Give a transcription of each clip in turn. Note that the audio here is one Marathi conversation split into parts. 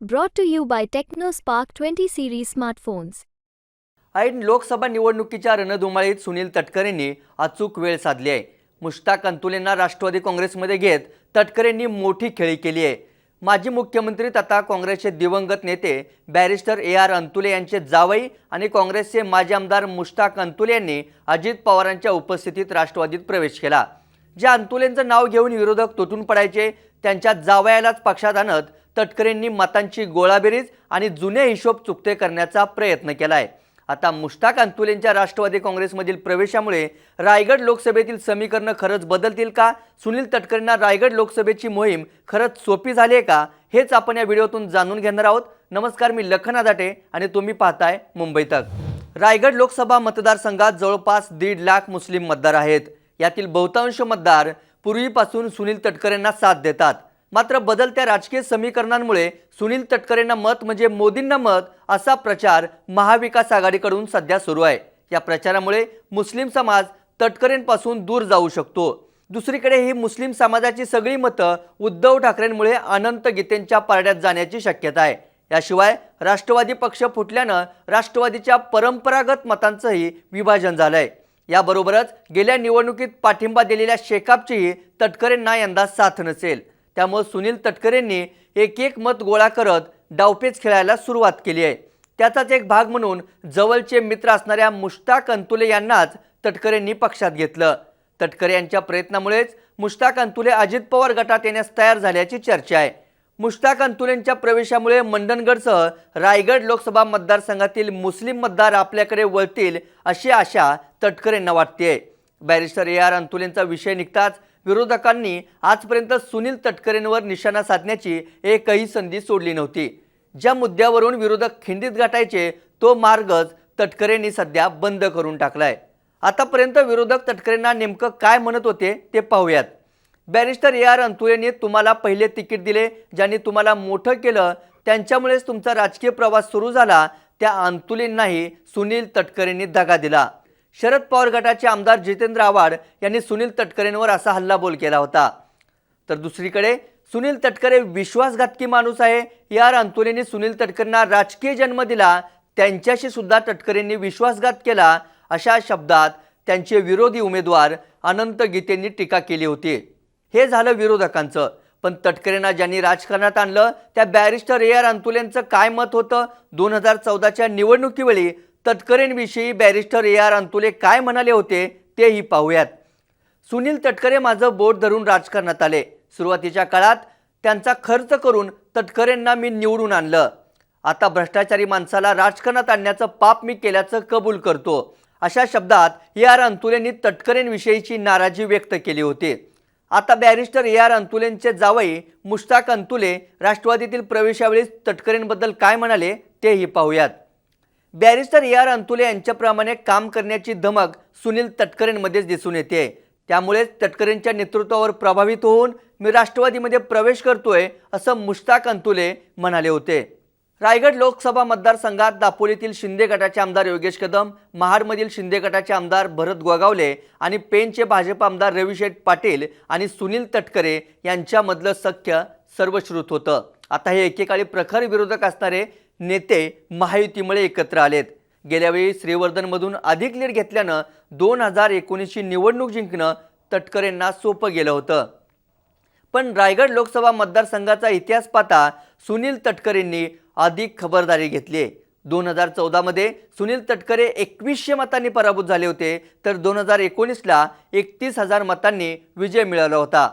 Brought to you by TechnoSpark 20 series smartphones. ऐन लोकसभा निवडणुकीच्या रणधुमाळीत सुनील तटकरेंनी अचूक वेळ साधली आहे. मुश्ताक अंतुलेंना राष्ट्रवादी काँग्रेसमध्ये घेत तटकरेंनी मोठी खेळी केली आहे. माजी मुख्यमंत्री तथा काँग्रेसचे दिवंगत नेते बॅरिस्टर ए आर अंतुले यांचे जावई आणि काँग्रेसचे माजी आमदार मुश्ताक अंतुले यांनी अजित पवारांच्या उपस्थितीत राष्ट्रवादीत प्रवेश केला. ज्या अंतुलेंचं नाव घेऊन विरोधक तुटून पडायचे त्यांच्या जावयालाच पक्षात आणत तटकरेंनी मतांची गोळाबेरीज आणि जुने हिशोब चुकते करण्याचा प्रयत्न केला आहे आता मुश्ताक अंतुलेंच्या राष्ट्रवादी काँग्रेसमधील प्रवेशामुळे रायगड लोकसभेतील समीकरणं खरंच बदलतील का? सुनील तटकरेंना रायगड लोकसभेची मोहीम खरंच सोपी झाली आहे का? हेच आपण या व्हिडिओतून जाणून घेणार आहोत. नमस्कार मी लखन आदाटे आणि तुम्ही पाहताय मुंबई तक. रायगड लोकसभा मतदारसंघात जवळपास दीड लाख मुस्लिम मतदार आहेत. यातील बहुतांश मतदार पूर्वीपासून सुनील तटकरेंना साथ देतात. मात्र बदलत्या राजकीय समीकरणांमुळे सुनील तटकरेंना मत म्हणजे मोदींना मत असा प्रचार महाविकास आघाडीकडून सध्या सुरू आहे. या प्रचारामुळे मुस्लिम समाज तटकरेंपासून दूर जाऊ शकतो. दुसरीकडे ही मुस्लिम समाजाची सगळी मतं उद्धव ठाकरेंमुळे अनंत गीतेंच्या पारड्यात जाण्याची शक्यता आहे. याशिवाय राष्ट्रवादी पक्ष फुटल्यानं राष्ट्रवादीच्या परंपरागत मतांचंही विभाजन झालंय. याबरोबरच गेल्या निवडणुकीत पाठिंबा दिलेल्या शेकापचीही तटकरेंना यंदा साथ नसेल. त्यामुळे सुनील तटकरेंनी एक एक मत गोळा करत डावपेच खेळायला सुरुवात केली आहे. त्याचाच एक भाग म्हणून जवळचे मित्र असणाऱ्या मुश्ताक अंतुले यांनाच तटकरेंनी पक्षात घेतलं. तटकरे यांच्या प्रयत्नामुळेच मुश्ताक अंतुले अजित पवार गटात येण्यास तयार झाल्याची चर्चा आहे. मुश्ताक अंतुलेंच्या प्रवेशामुळे मंडणगडसह रायगड लोकसभा मतदारसंघातील मुस्लिम मतदार आपल्याकडे वळतील अशी आशा तटकरेंना वाटते बॅरिस्टर ए आर अंतुलेंचा विषय निघताच विरोधकांनी आजपर्यंत सुनील तटकरेंवर निशाणा साधण्याची एकही संधी सोडली नव्हती. ज्या मुद्द्यावरून विरोधक खिंडीत गाठायचे तो मार्गच तटकरेंनी सध्या बंद करून टाकलाय. आतापर्यंत विरोधक तटकरेंना नेमकं काय म्हणत होते ते पाहूयात. बॅरिस्टर ए आर अंतुलेंनी तुम्हाला पहिले तिकीट दिले ज्यांनी तुम्हाला मोठं केलं त्यांच्यामुळेच तुमचा राजकीय प्रवास सुरू झाला त्या अंतुलेंनाही सुनील तटकरेंनी दगा दिला. शरद पवार गटाचे आमदार जितेंद्र आव्हाड यांनी सुनील तटकरेंवर असा हल्लाबोल केला होता. तर दुसरीकडे सुनील तटकरे विश्वासघातकी माणूस आहे. या अंतुलेंनी सुनील तटकरेंना राजकीय जन्म दिला. त्यांच्याशी सुद्धा तटकरेंनी विश्वासघात केला अशा शब्दात त्यांचे विरोधी उमेदवार अनंत गीतेंनी टीका केली होती. हे झालं विरोधकांचं. पण तटकरेंना ज्यांनी राजकारणात आणलं त्या बॅरिस्टर ए आर अंतुलेंचं काय मत होतं? दोन हजार चौदाच्या निवडणुकीवेळी तटकरेंविषयी बॅरिस्टर ए आर अंतुले काय म्हणाले होते तेही पाहूयात. सुनील तटकरे माझं बोट धरून राजकारणात आले. सुरुवातीच्या काळात त्यांचा खर्च करून तटकरेंना मी निवडून आणलं. आता भ्रष्टाचारी माणसाला राजकारणात आणण्याचं पाप मी केल्याचं कबूल करतो. अशा शब्दात ए आर अंतुलेंनी तटकरेंविषयीची नाराजी व्यक्त केली होती. आता बॅरिस्टर ए आर अंतुलेंचे जावई मुश्ताक अंतुले राष्ट्रवादीतील प्रवेशावेळी तटकरेंबद्दल काय म्हणाले तेही पाहूयात. बॅरिस्टर ए आर अंतुले यांच्याप्रमाणे काम करण्याची धमक सुनील तटकरेंमध्येच दिसून येते. त्यामुळेच तटकरेंच्या नेतृत्वावर प्रभावित होऊन मी राष्ट्रवादीमध्ये प्रवेश करतोय असं मुश्ताक अंतुले म्हणाले होते. रायगड लोकसभा मतदारसंघात दापोलीतील शिंदे गटाचे आमदार योगेश कदम महाडमधील शिंदे गटाचे आमदार भरत गोगावले आणि पेनचे भाजप आमदार रविशेठ पाटील आणि सुनील तटकरे यांच्यामधलं सख्य सर्वश्रुत होतं. आता हे एकेकाळी प्रखर विरोधक असणारे नेते महायुतीमुळे एकत्र आलेत. गेल्यावेळी श्रीवर्धनमधून अधिक लीड घेतल्यानं दोन हजार एकोणीसची निवडणूक जिंकणं तटकरेंना सोपं गेलं होतं. पण रायगड लोकसभा मतदारसंघाचा इतिहास पाहता सुनील तटकरेंनी अधिक खबरदारी घेतली दोन हजार चौदामध्ये सुनील तटकरे एकवीसशे मतांनी पराभूत झाले होते तर दोन हजार एकोणीसला एकतीस हजार मतांनी विजय मिळवला होता.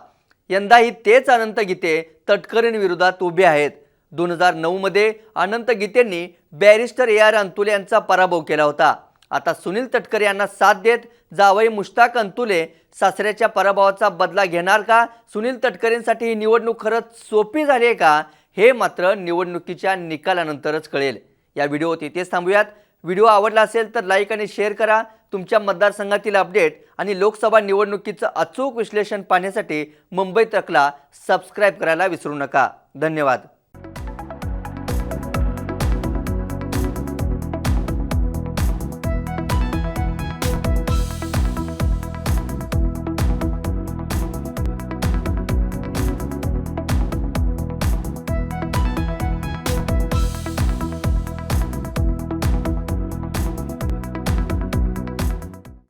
यंदाही तेच अनंत गीते तटकरेंविरोधात उभे आहेत. दोन हजार नऊमध्ये अनंत गीतेंनी बॅरिस्टर ए आर अंतुले यांचा पराभव केला होता. आता सुनील तटकरे यांना साथ देत जावई मुश्ताक अंतुले सासऱ्याच्या पराभवाचा बदला घेणार का? सुनील तटकरेंसाठी ही निवडणूक खरंच सोपी झाली आहे का? हे मात्र निवडणुकीच्या निकालानंतरच कळेल. या व्हिडिओत इथेच थांबूयात. व्हिडिओ आवडला असेल तर लाईक आणि शेअर करा. तुमच्या मतदारसंघातील अपडेट आणि लोकसभा निवडणुकीचं अचूक विश्लेषण पाहण्यासाठी मुंबई तकला सबस्क्राईब करायला विसरू नका. धन्यवाद.